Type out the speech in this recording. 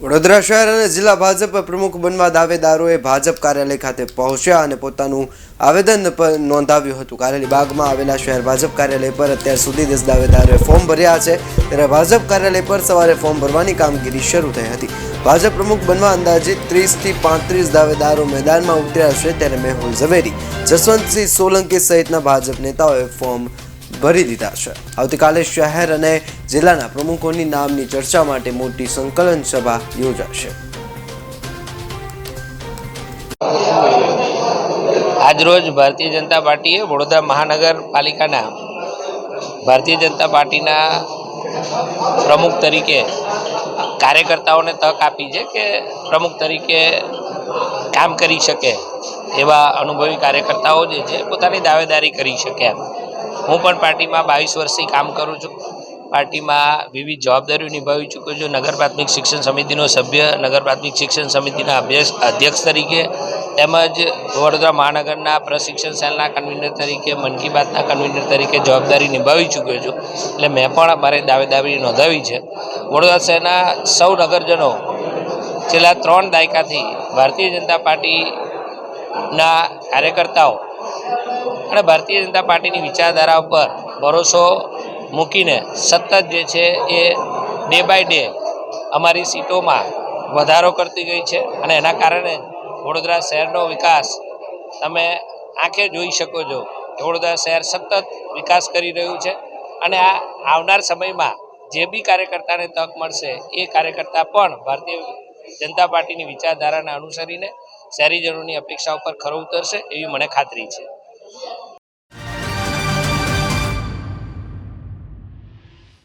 વડોદરા શહેર અને જિલ્લા ભાજપ પ્રમુખ બનવા દાવેદારોએ ભાજપ કાર્યાલય ખાતે પહોંચ્યા અને પોતાનું આવેદન નોંધાવ્યું હતું. કારેલી બાગમાં આવેલા શહેર ભાજપ કાર્યાલય પર અત્યાર સુધી દસ દાવેદારોએ ફોર્મ ભર્યા છે. ત્યારે ભાજપ કાર્યાલય પર સવારે ફોર્મ ભરવાની કામગીરી શરૂ થઈ હતી. ભાજપ પ્રમુખ બનવા અંદાજિત ત્રીસથી પાંત્રીસ દાવેદારો મેદાનમાં ઉતર્યા છે ત્યારે મેહુલ ઝવેરી, જસવંતસિંહ સોલંકી સહિતના ભાજપ નેતાઓએ ફોર્મ ભરી દીધા છે. આવતીકાલે શહેર અને જિલ્લાના પ્રમુખોની નામની ચર્ચા માટે મોટી સંકલન સભા યોજાશે. આજરોજ ભારતીય જનતા પાર્ટીએ વડોદરા મહાનગરપાલિકાના ભારતીય જનતા પાર્ટીના પ્રમુખ તરીકે કાર્યકર્તાઓને તક આપી છે કે પ્રમુખ તરીકે કામ કરી શકે એવા અનુભવી કાર્યકર્તાઓ જે છે પોતાની દાવેદારી કરી શકે એમ. હું પણ પાર્ટીમાં બાવીસ વર્ષથી કામ કરું છું. પાર્ટીમાં વિવિધ જવાબદારીઓ નિભાવી ચૂક્યો છું. નગર પ્રાથમિક શિક્ષણ સમિતિનો સભ્ય, નગર પ્રાથમિક શિક્ષણ સમિતિના અભ્યક્ષ, અધ્યક્ષ તરીકે તેમજ વડોદરા મહાનગરના પ્રશિક્ષણ સેલના કન્વીનર તરીકે, મન કી બાતના કન્વીનર તરીકે જવાબદારી નિભાવી ચૂક્યો છું. એટલે મેં પણ મારે દાવેદારી નોંધાવી છે. વડોદરા શહેરના સૌ નગરજનો છેલ્લા ત્રણ દાયકાથી ભારતીય જનતા પાર્ટીના કાર્યકર્તાઓ અને ભારતીય જનતા પાર્ટીની વિચારધારા ઉપર ભરોસો મૂકીને સતત જે છે એ ડે બાય ડે અમારી સીટોમાં વધારો કરતી ગઈ છે અને એના કારણે વડોદરા શહેરનો વિકાસ તમે આંખે જોઈ શકો છો વડોદરા શહેર સતત વિકાસ કરી રહ્યું છે અને આ આવનાર સમયમાં જે બી કાર્યકર્તાને તક મળશે એ કાર્યકર્તા પણ ભારતીય જનતા પાર્ટીની વિચારધારાને અનુસરીને શહેરીજનોની અપેક્ષા ઉપર ખરો ઉતરશે એવી મને ખાતરી છે.